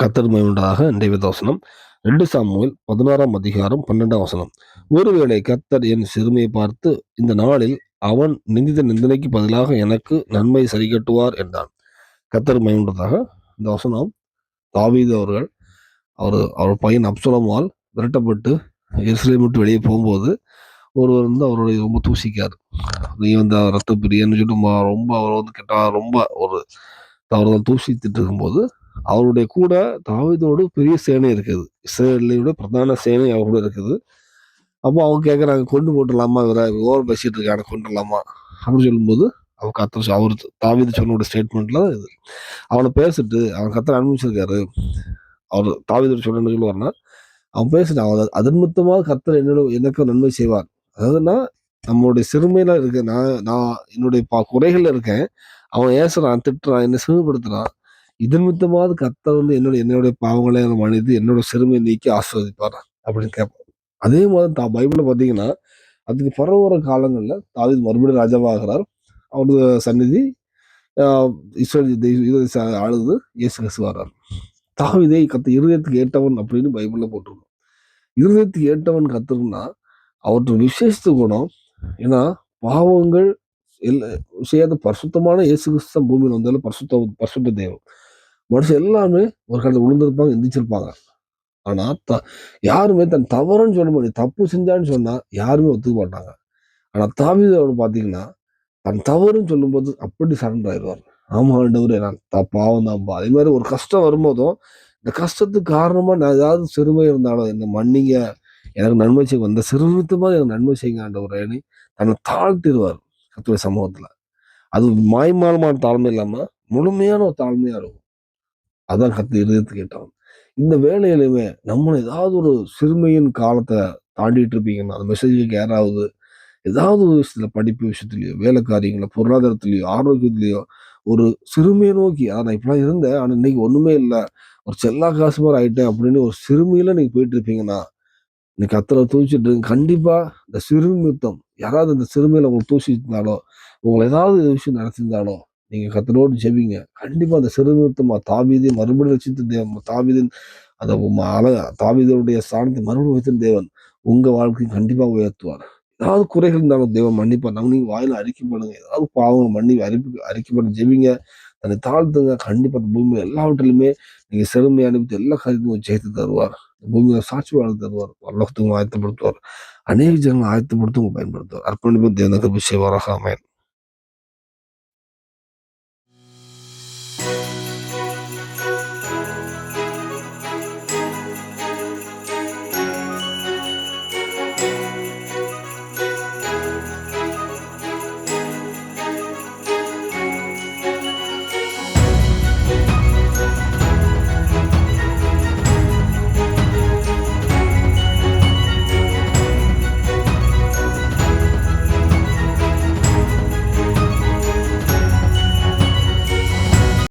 கத்தர் உண்டதாக இன்றைய வசனம். ரெண்டு சாமுவேல் பதினாறாம் அதிகாரம் பன்னெண்டாம் வசனம். ஒருவேளை கத்தர் என் சிறுமையை பார்த்து இந்த நாளில் அவன் நிந்தித்த நிந்தனைக்கு பதிலாக எனக்கு நன்மை சரி கட்டுவார் என்றான். கத்தர் மயமுண்டதாக இந்த வசனம் தாவீது அவர்கள் அவர் அவர் பையன் அப்சலமால் விரட்டப்பட்டு எருசலேம் விட்டு வெளியே போகும்போது ஒருவர் வந்து அவருடைய ரொம்ப தூசிக்கார். நீ வந்து ரத்த பிரியன்னு சொல்லிட்டு ரொம்ப அவர் வந்து கெட்டா ரொம்ப ஒரு தவறுதல் தூசித்துட்டு இருக்கும்போது அவருடைய கூட தாவீதோடு பெரிய சேனை இருக்குது. இஸ்ரேலியோட பிரதான சேனை அவர் கூட இருக்குது. அப்போ அவங்க கேட்குறாங்க கொண்டு போட்டுடலாமா? இவரை ஓவர் பேசிட்டு இருக்காங்க கொண்டுடலாமா? அப்படின்னு சொல்லும்போது அவன் கத்த அவர் தாவீது சொன்னோட ஸ்டேட்மெண்ட்ல இது. அவனை பேசிட்டு அவன் கத்தர் அனுபவிச்சிருக்காரு. அவர் தாவீது சொன்னு சொல்லுவார்னா அவன் பேசிட்டு அவன் அதன் நிமித்தமாக கத்தர் என்னோட எனக்கு நன்மை செய்வார். அதாவதுன்னா நம்மளுடைய சிறுமையில இருக்க நான் நான் என்னுடைய பா குறைகள்ல இருக்கேன். அவன் ஏசுறான் திட்டுறான் என்னை சிறுமைப்படுத்துறான். இதன் மித்தமாவது கத்த வந்து என்னோட என்னுடைய பாவங்களை மனித என்னோட சிறுமையை நீக்கி ஆஸ்வதிப்பார் அப்படின்னு கேட்போம் அதே மாதிரி தா பைபிளில் பார்த்தீங்கன்னா அதுக்கு பரவர காலங்களில் தாவித் மறுபடியும் ராஜாவாகிறார். அவரது சந்நிதி ஆஹ் ஆளுது இயேசு கிறிஸ்து வர்றார் கத்த இருதயத்துக்கு ஏற்றவன் அப்படின்னு பைபிளில் போட்டிருக்கோம். இருதயத்துக்கு ஏற்றவன் கத்துருன்னா அவற்றை விசேஷத்து குணம் ஏன்னா பாவங்கள் எல்லா செய்யாத பரிசுத்தமான இயேசு கிறிஸ்து பூமியில் வந்தாலும் பரிசுத்த பரிசுத்த தெய்வம் மனுஷன் எல்லாமே ஒரு காலத்தில் விழுந்திருப்பாங்க எந்திரிச்சிருப்பாங்க. ஆனால் த யாருமே தன் தவறுன்னு சொல்ல முடியும் தப்பு செஞ்சான்னு சொன்னால் யாருமே ஒத்துக்க மாட்டாங்க. ஆனால் தாவீதோட பார்த்தீங்கன்னா தன் தவறுன்னு சொல்லும்போது அப்படி சரண்டர் ஆயிடுவார். ஆமாம் ஆண்டவரே நான் த- பாவம் தான்ப்பா அதே மாதிரி ஒரு கஷ்டம் வரும்போதும் இந்த கஷ்டத்துக்கு காரணமாக நான் ஏதாவது சிறுமை இருந்தாலும் என்னை மன்னிங்க எனக்கு நன்மை செய்யும் அந்த சிறுமித்தமாக எனக்கு நன்மை செய்யுங்க ஆண்டவரேன்னு தன்னை தாழ்த்திடுவார் கத்துவ சமூகத்தில். அது மாய்மாலமான தாழ்மை இல்லாமல் முழுமையான ஒரு தாழ்மையாக இருக்கும். அதான் கத்து இருதயத்துக்கு கேட்டவன் இந்த வேலையிலுமே நம்ம ஏதாவது ஒரு சிறுமையின் காலத்தை தாண்டிட்டு இருப்பீங்கன்னா அந்த மெசேஜுக்கு யாராவது ஏதாவது ஒரு விஷயத்துல படிப்பு விஷயத்துலயோ வேலை காரியங்களோ பொருளாதாரத்திலயோ ஆரோக்கியத்திலயோ ஒரு சிறுமையை நோக்கி அதான் நான் இப்படிலாம் இருந்தேன் ஆனால் இன்னைக்கு ஒண்ணுமே இல்லை ஒரு செல்லா காசு மாதிரி ஆயிட்டேன் அப்படின்னு ஒரு சிறுமையில நீங்க போயிட்டு இருப்பீங்கன்னா இன்னைக்கு அத்தனை தூச்சிட்டு கண்டிப்பாக இந்த சிறுமித்தம் யாராவது இந்த சிறுமியில் உங்களுக்கு தூசிச்சிருந்தாலோ உங்களை ஏதாவது விஷயம் நடத்திருந்தாலோ நீங்கள் கத்தரோடு ஜெபிங்க. கண்டிப்பாக அந்த சிறுமித்தமா தாவீதை மறுபடியும் ரசித்து தேவன் தாவீதின் அந்த அழக தாவீதனுடைய ஸ்தானத்தை மறுபடியும் வைத்த தேவன் உங்கள் வாழ்க்கையை கண்டிப்பாக உயர்த்துவார். ஏதாவது குறைகள் இருந்தாலும் தேவன் மன்னிப்பார். நம்ம நீங்கள் வாயில் அறிக்கை பண்ணுங்க. ஏதாவது பாவம் மன்னி அறிக்கை அறிக்கை பண்ணி ஜெபிங்க. தன்னை தாழ்த்துங்க. கண்டிப்பாக அந்த பூமியில் எல்லாவற்றிலுமே நீங்கள் சிறுமையை அனுப்பித்து எல்லா காரியத்தையும் ஜெயித்து தருவார். பூமியை சாட்சி வாழ் தருவார். வரலோகத்துக்கு ஆயத்தப்படுத்துவார். அநேக ஜனங்கள் ஆயத்தப்படுத்தவும் பயன்படுத்துவார். அர்ப்பணிப்பு தேவனுக்கு விஷயம் வரகாமேன்